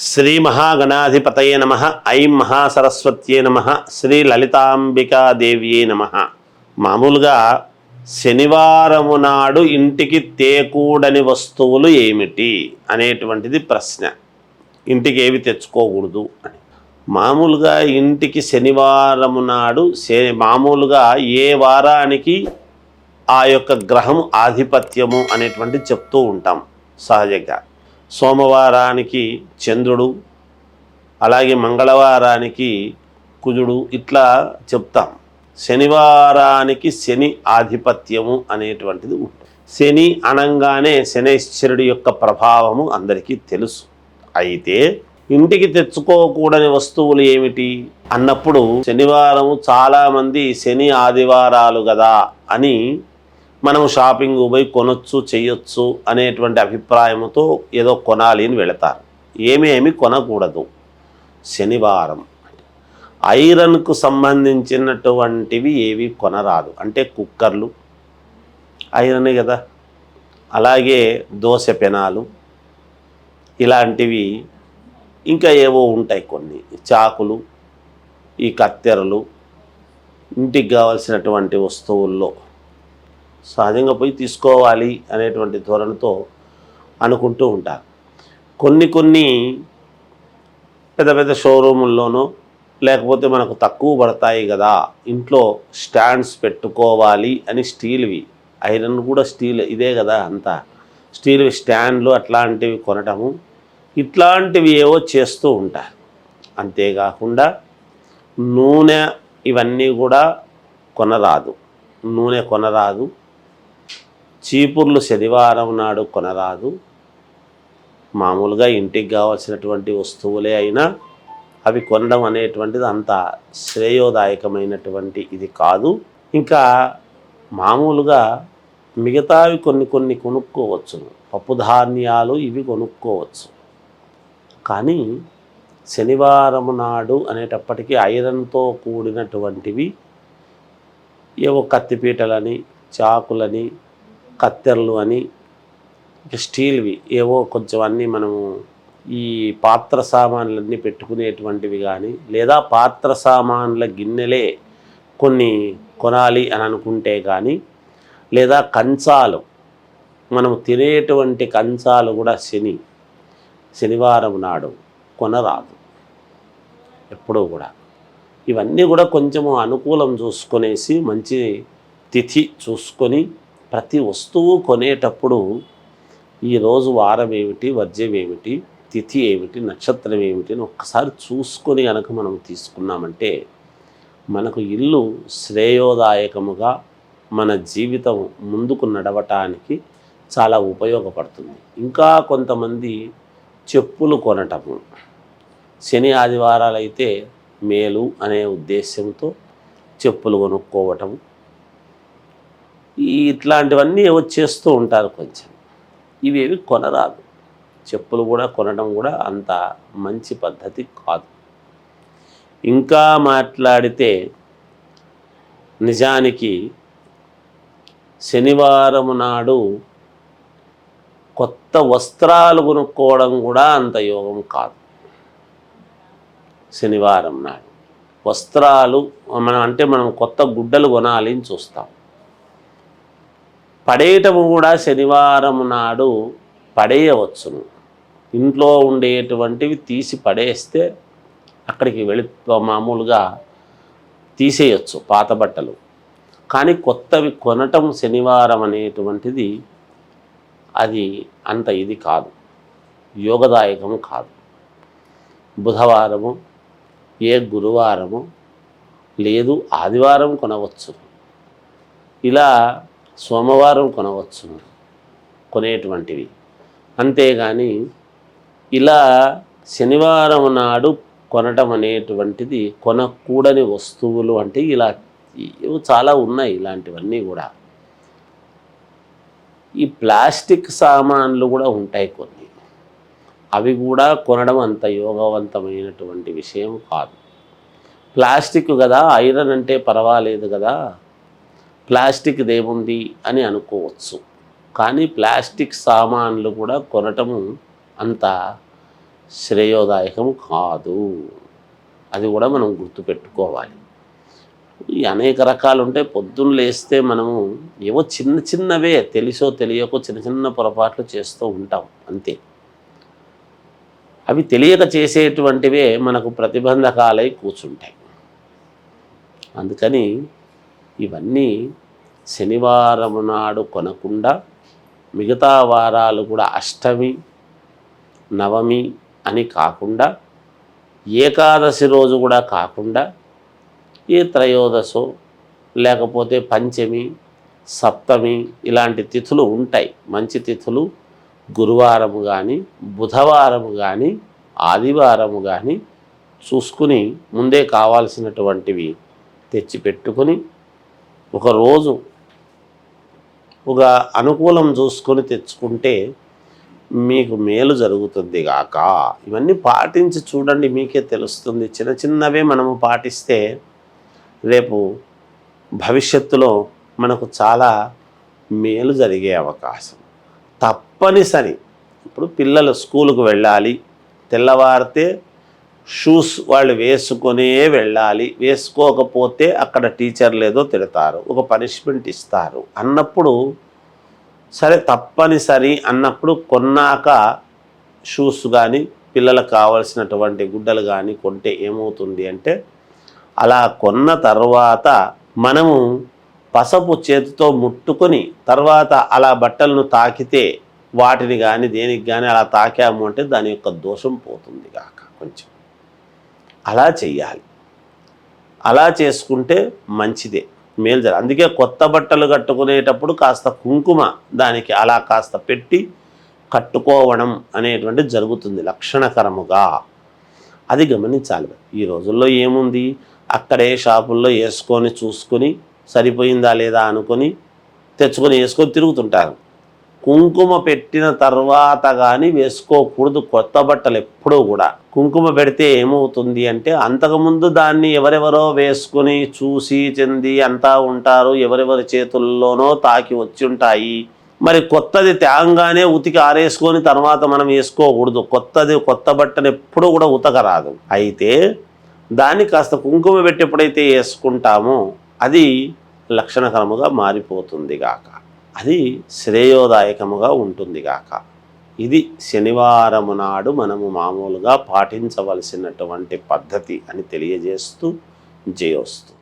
శ్రీ మహాగణాధిపతయే నమ ఐం మహాసరస్వత్యే నమ శ్రీ లలితాంబికాదేవ్యే నమ. మామూలుగా శనివారము నాడు ఇంటికి తేకూడని వస్తువులు ఏమిటి అనేటువంటిది ప్రశ్న. ఇంటికి ఏవి తెచ్చుకోకూడదు అని. మామూలుగా ఇంటికి శనివారము నాడు మామూలుగా ఏ వారానికి ఆ యొక్క గ్రహం ఆధిపత్యము అనేటువంటి చెప్తూ ఉంటాం సహజంగా. సోమవారానికి చంద్రుడు అలాగే మంగళవారానికి కుజుడు ఇట్లా చెప్తాం. శనివారానికి శని ఆధిపత్యము అనేటువంటిది ఉంటుంది. శని అనంగానే శనైశ్వరుడి యొక్క ప్రభావము అందరికీ తెలుసు. అయితే ఇంటికి తెచ్చుకోకూడని వస్తువులు ఏమిటి? అన్నప్పుడు శనివారము చాలామంది శని ఆదివారాలు కదా అని మనం షాపింగ్ పోయి కొనొచ్చు చేయొచ్చు అనేటువంటి అభిప్రాయంతో ఏదో కొనాలి అని వెళతారు. ఏమేమి కొనకూడదు. శనివారం. ఐరన్కు సంబంధించినటువంటివి ఏవి కొనరాదు. అంటే కుక్కర్లు. ఐరనే కదా. అలాగే దోశ పెనాలు. ఇలాంటివి ఇంకా ఏవో ఉంటాయి కొన్ని. చాకులు ఈ కత్తెరలు ఇంటికి కావాల్సినటువంటి వస్తువుల్లో. సహజంగా పోయి తీసుకోవాలి అనేటువంటి ధోరణితో అనుకుంటూ ఉంటారు. కొన్ని కొన్ని పెద్ద పెద్ద షోరూముల్లోనూ లేకపోతే మనకు తక్కువ పడతాయి కదా ఇంట్లో స్టాండ్స్ పెట్టుకోవాలి అని స్టీల్వి ఐరన్ కూడా స్టీల్ ఇదే కదా అంతా. స్టీల్ స్టాండ్లు అట్లాంటివి కొనటము ఇట్లాంటివి ఏవో చేస్తూ ఉంటారు. అంతేకాకుండా నూనె ఇవన్నీ కూడా కొనరాదు. నూనె కొనరాదు. చీపుర్లు శనివారం నాడు కొనరాదు. మామూలుగా ఇంటికి కావాల్సినటువంటి వస్తువులే అయినా అవి కొనడం అనేటువంటిది అంత శ్రేయోదాయకమైనటువంటి ఇది కాదు. ఇంకా మామూలుగా మిగతావి కొన్ని కొన్ని కొనుక్కోవచ్చును పప్పు ధాన్యాలు ఇవి కొనుక్కోవచ్చు. కానీ శనివారం నాడు అనేటప్పటికీ ఐరన్తో కూడినటువంటివి ఏవో కత్తిపీటలని చాకులని కత్తెరలు అని స్టీల్వి. ఏవో కొంచెం అన్నీ మనము ఈ పాత్ర సామాన్లన్నీ పెట్టుకునేటువంటివి కానీ లేదా పాత్ర సామాన్ల గిన్నెలే కొన్ని కొనాలి అని అనుకుంటే కానీ లేదా కంచాలు మనం తినేటువంటి కంచాలు కూడా శని శనివారం నాడు కొనరాదు. ఎప్పుడూ కూడా. ఇవన్నీ కూడా కొంచెము అనుకూలం చూసుకునేసి మంచి తిథి చూసుకొని ప్రతి వస్తువు కొనేటప్పుడు ఈరోజు వారం ఏమిటి వర్జ్యం ఏమిటి తిథి ఏమిటి నక్షత్రం ఏమిటి అని ఒక్కసారి చూసుకొని కనుక మనం తీసుకున్నామంటే మనకు ఇల్లు శ్రేయోదాయకముగా మన జీవితం ముందుకు నడవటానికి చాలా ఉపయోగపడుతుంది. ఇంకా కొంతమంది చెప్పులు కొనటము శని ఆదివారాలు అయితే మేలు అనే ఉద్దేశంతో చెప్పులు కొనుక్కోవటం ఇట్లాంటివన్నీ ఏవో చేస్తూ ఉంటారు కొంచెం. ఇవేవి కొనరాదు. చెప్పులు కూడా కొనడం కూడా అంత మంచి పద్ధతి కాదు. ఇంకా మాట్లాడితే నిజానికి శనివారం నాడు కొత్త వస్త్రాలు కొనుక్కోవడం కూడా అంత యోగం కాదు. శనివారం నాడు వస్త్రాలు మనం అంటే మనం కొత్త గుడ్డలు కొనాలి అని చూస్తాం. పడేయటము కూడా శనివారం నాడు పడేయవచ్చును. ఇంట్లో ఉండేటువంటివి తీసి పడేస్తే అక్కడికి వెళ్ళి మామూలుగా తీసేయచ్చు పాత బట్టలు. కానీ కొత్తవి కొనటం శనివారం అనేటువంటిది అది అంత ఇది కాదు. యోగదాయకం కాదు. బుధవారము ఏ గురువారము లేదు ఆదివారం కొనవచ్చు ఇలా సోమవారం కొనవచ్చు కొనేటువంటివి. అంతేగాని ఇలా శనివారం నాడు కొనటం అనేటువంటిది కొనకూడని వస్తువులు అంటే ఇలా చాలా ఉన్నాయి ఇలాంటివన్నీ కూడా. ఈ ప్లాస్టిక్ సామాన్లు కూడా ఉంటాయి కొన్ని. అవి కూడా కొనడం అంత యోగవంతమైనటువంటి విషయం కాదు. ప్లాస్టిక్ కదా ఐరన్ అంటే పర్వాలేదు కదా. ప్లాస్టిక్ దేముంది అని అనుకోవచ్చు. కానీ ప్లాస్టిక్ సామాన్లు కూడా కొనటము అంత శ్రేయోదాయకం కాదు. అది కూడా మనం గుర్తుపెట్టుకోవాలి. ఈ అనేక రకాలు ఉంటాయి పొద్దున్న లేస్తే మనము ఏవో చిన్న చిన్నవే తెలిసో తెలియకో చిన్న చిన్న పొరపాట్లు చేస్తూ ఉంటాం. అంతే. అవి తెలియక చేసేటువంటివే మనకు ప్రతిబంధకాలై కూర్చుంటాయి. అందుకని ఇవన్నీ శనివారం నాడు కొనకుండా మిగతా వారాలు కూడా అష్టమి నవమి అని కాకుండా ఏకాదశి రోజు కూడా కాకుండా ఏ త్రయోదశో లేకపోతే పంచమి సప్తమి ఇలాంటి తిథులు ఉంటాయి. మంచి తిథులు గురువారము కానీ బుధవారము కానీ ఆదివారము కానీ చూసుకుని ముందే కావాల్సినటువంటివి తెచ్చిపెట్టుకుని ఒకరోజు ఒక అనుకూలం చూసుకొని తెచ్చుకుంటే మీకు మేలు జరుగుతుంది గాక. ఇవన్నీ పాటించి చూడండి మీకే తెలుస్తుంది. చిన్న చిన్నవే మనము పాటిస్తే రేపు భవిష్యత్తులో మనకు చాలా మేలు జరిగే అవకాశం. తప్పనిసరి. ఇప్పుడు పిల్లలు స్కూలుకు వెళ్ళాలి. తెల్లవారితే షూస్ వాళ్ళు వేసుకునే వెళ్ళాలి. వేసుకోకపోతే అక్కడ టీచర్లు ఏదో తిడతారు. ఒక పనిష్మెంట్ ఇస్తారు. అన్నప్పుడు సరే తప్పనిసరి అన్నప్పుడు కొన్నాక షూస్ కానీ పిల్లలకు కావలసినటువంటి గుడ్డలు కానీ కొంటే ఏమవుతుంది అంటే అలా కొన్న తర్వాత మనము పసపు చేతితో ముట్టుకొని తర్వాత అలా బట్టలను తాకితే వాటిని కానీ దేనికి కానీ అలా తాకాము అంటే దాని యొక్క దోషం పోతుంది కాక కొంచెం. అలా చెయ్యాలి. అలా చేసుకుంటే మంచిదే. మేలు జర అందుకే కొత్త బట్టలు కట్టుకునేటప్పుడు కాస్త కుంకుమ దానికి అలా కాస్త పెట్టి కట్టుకోవడం అనేటువంటి జరుగుతుంది లక్షణకరముగా. అది గమనించాలి ఈ రోజుల్లో ఏముంది? అక్కడే షాపుల్లో వేసుకొని చూసుకొని సరిపోయిందా లేదా అనుకొని తెచ్చుకొని వేసుకొని తిరుగుతుంటారు. కుంకుమ పెట్టిన తర్వాత కానీ వేసుకోకూడదు కొత్త బట్టలు ఎప్పుడూ కూడా. కుంకుమ పెడితే ఏమవుతుంది అంటే అంతకుముందు దాన్ని ఎవరెవరో వేసుకుని చూసి చెంది అంతా ఉంటారు ఎవరెవరి చేతుల్లోనో తాకి వచ్చి ఉంటాయి. మరి కొత్తది తేంగానే ఉతికి ఆరేసుకొని తర్వాత మనం వేసుకోకూడదు. కొత్తది కొత్త బట్టను ఎప్పుడూ కూడా ఉతకరాదు. అయితే దాన్ని కాస్త కుంకుమ పెట్టి ఎప్పుడైతే వేసుకుంటామో అది లక్షణకరముగా మారిపోతుంది గాక. అది శ్రేయోదాయకముగా ఉంటుంది గాక. ఇది శనివారము నాడు మనము మామూలుగా పాటించవలసినటువంటి పద్ధతి అని తెలియజేస్తూ జయోస్తు.